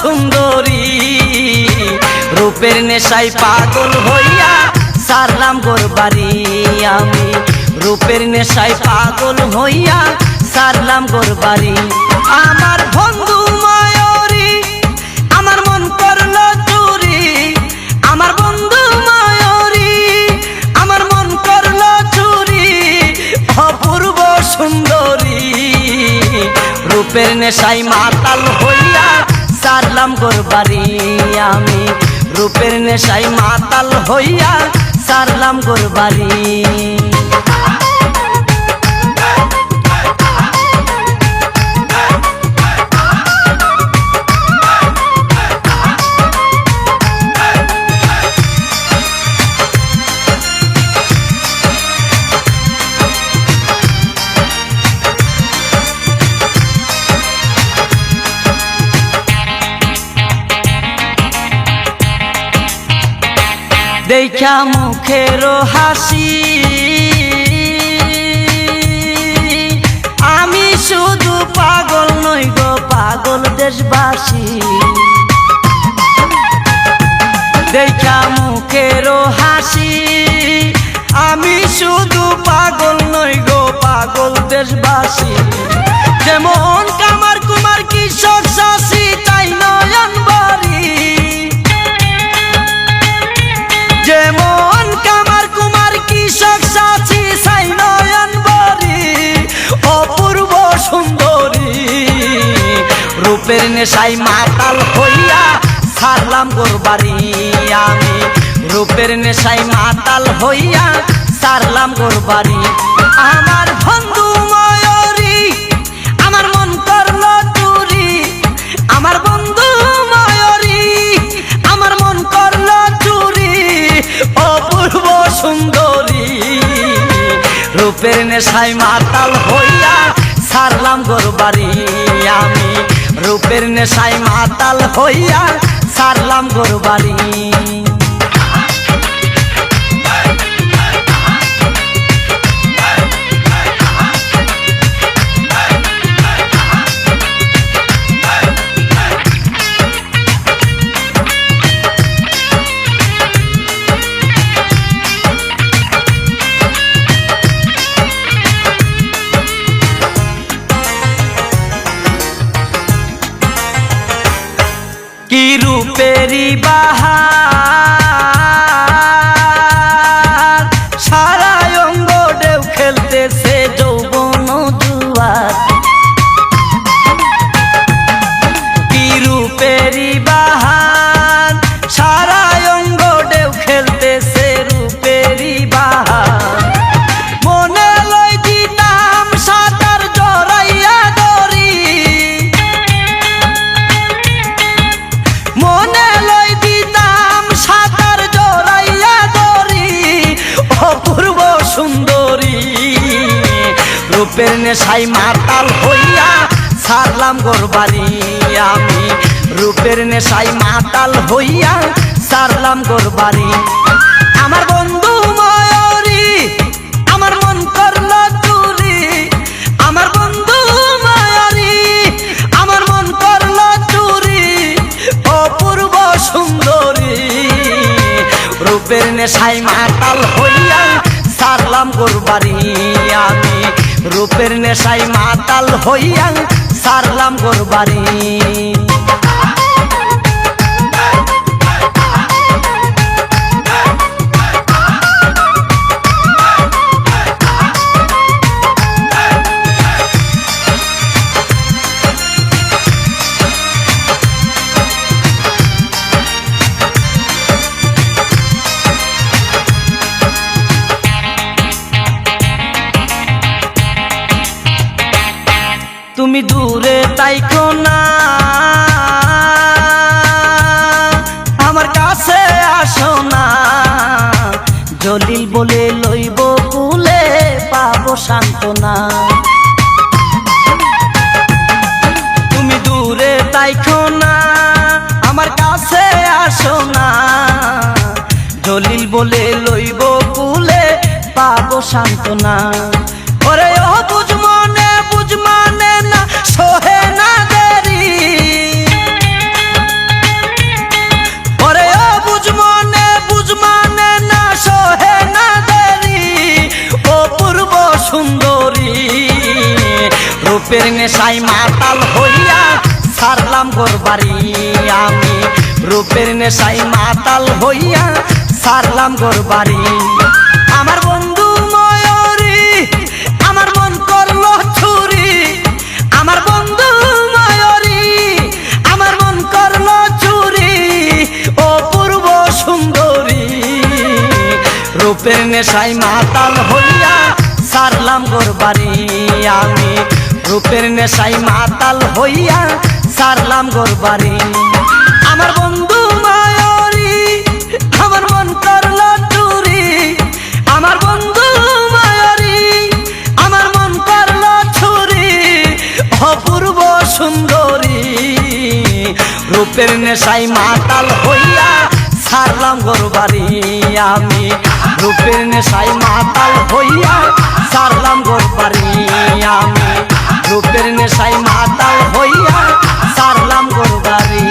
সুন্দরী। রূপের নেশায় পাগল হইয়া সারলাম গোর বাড়ি আমি। রূপের নেশায় পাগল হইয়া সারলাম গোর বাড়ি। আমার বন্ধু মায়রি, আমার মন করল চুরি। আমার বন্ধু মায়রি, আমার মন করল চুরি। অপূর্ব সুন্দরী, রূপের নেশায় মাতাল হইয়া সারলাম গোর বাড়ি আমি। রূপের নেশাই মাতাল হইয়া সারলাম গোর বাড়ি। দেখা মুখের হাসি। আমি শুধু পাগল নই গো, পাগল দেশবাসী। দেখা মুখের হাসি। আমি শুধু পাগল নই গো, পাগল দেশবাসী। যেমন কামার কুমার কৃষক শাসী, তাই নয়ন বাড়ি রূপের নেশাই মাতাল হইয়া সারলাম গোরবাড়ি আমি। রূপের নেশাই মাতাল হইয়া সারলাম গোরবাড়ি আমার বন্ধু ময়ূরী, আমার মন করল চুরি আমার বন্ধু ময়ূরী, আমার মন করল চুরি অপূর্ব সুন্দরী, রূপের নেশাই মাতাল হইয়া সারলাম গোরবাড়ি আমি। রূপের নেশায় মাতাল হইয়া সারলাম গোরবাড়ি কি বাহার রূপের নেশাই মাতাল হইয়া সারলাম গোরবাড়ি আমি। রূপের নেশাই মাতাল হইয়া সারলাম গোরবাড়ি আমার বন্ধু ময়ূরী, আমার মন করল চুরি। আমার বন্ধু ময়ূরী, আমার মন করল চুরি। অপূর্ব সুন্দরী, রূপের নেশাই মাতাল হইয়া সারলাম গোরবাড়ি আমি। রূপের নেশাই মাতাল হইয়াং সারলাম গোরবাড়ি। তুমি বলে লইব কুলে পাব সান্ত্বনা। ওরে ও বুঝ মনে, বুঝ মানে না সহে না দেরি। ওরে ও বুঝ মনে, বুঝ মানে না সহে না দেরি। ও পূর্ব সুন্দরী, রূপের নেশাই মাতাল হইয়া সারলাম গোর বাড়ি আমি রূপের নেশাই মাতাল হইয়া সারলাম গোরবাড়ি আমার বন্ধু ময়ূরী, আমার মন করল ছুরি। আমার বন্ধু ময়ূরী, আমার মন করল চুরি ও পূর্ব সুন্দরী, রূপের নেশাই মাতাল হইয়া সারলাম গোরবাড়ি আমি রূপের নেশাই মাতাল হইয়া সারলাম গোরবাড়ি আমার বন্ধু রূপের নেশাই মাতাল হইয়া সারলাম বাড়ি আমি। রূপের নেশাই মাতাল হইয়া সারলাম বাড়ি আমি। রূপের নেশাই মাতাল হইয়া সারলাম গোরবাড়ি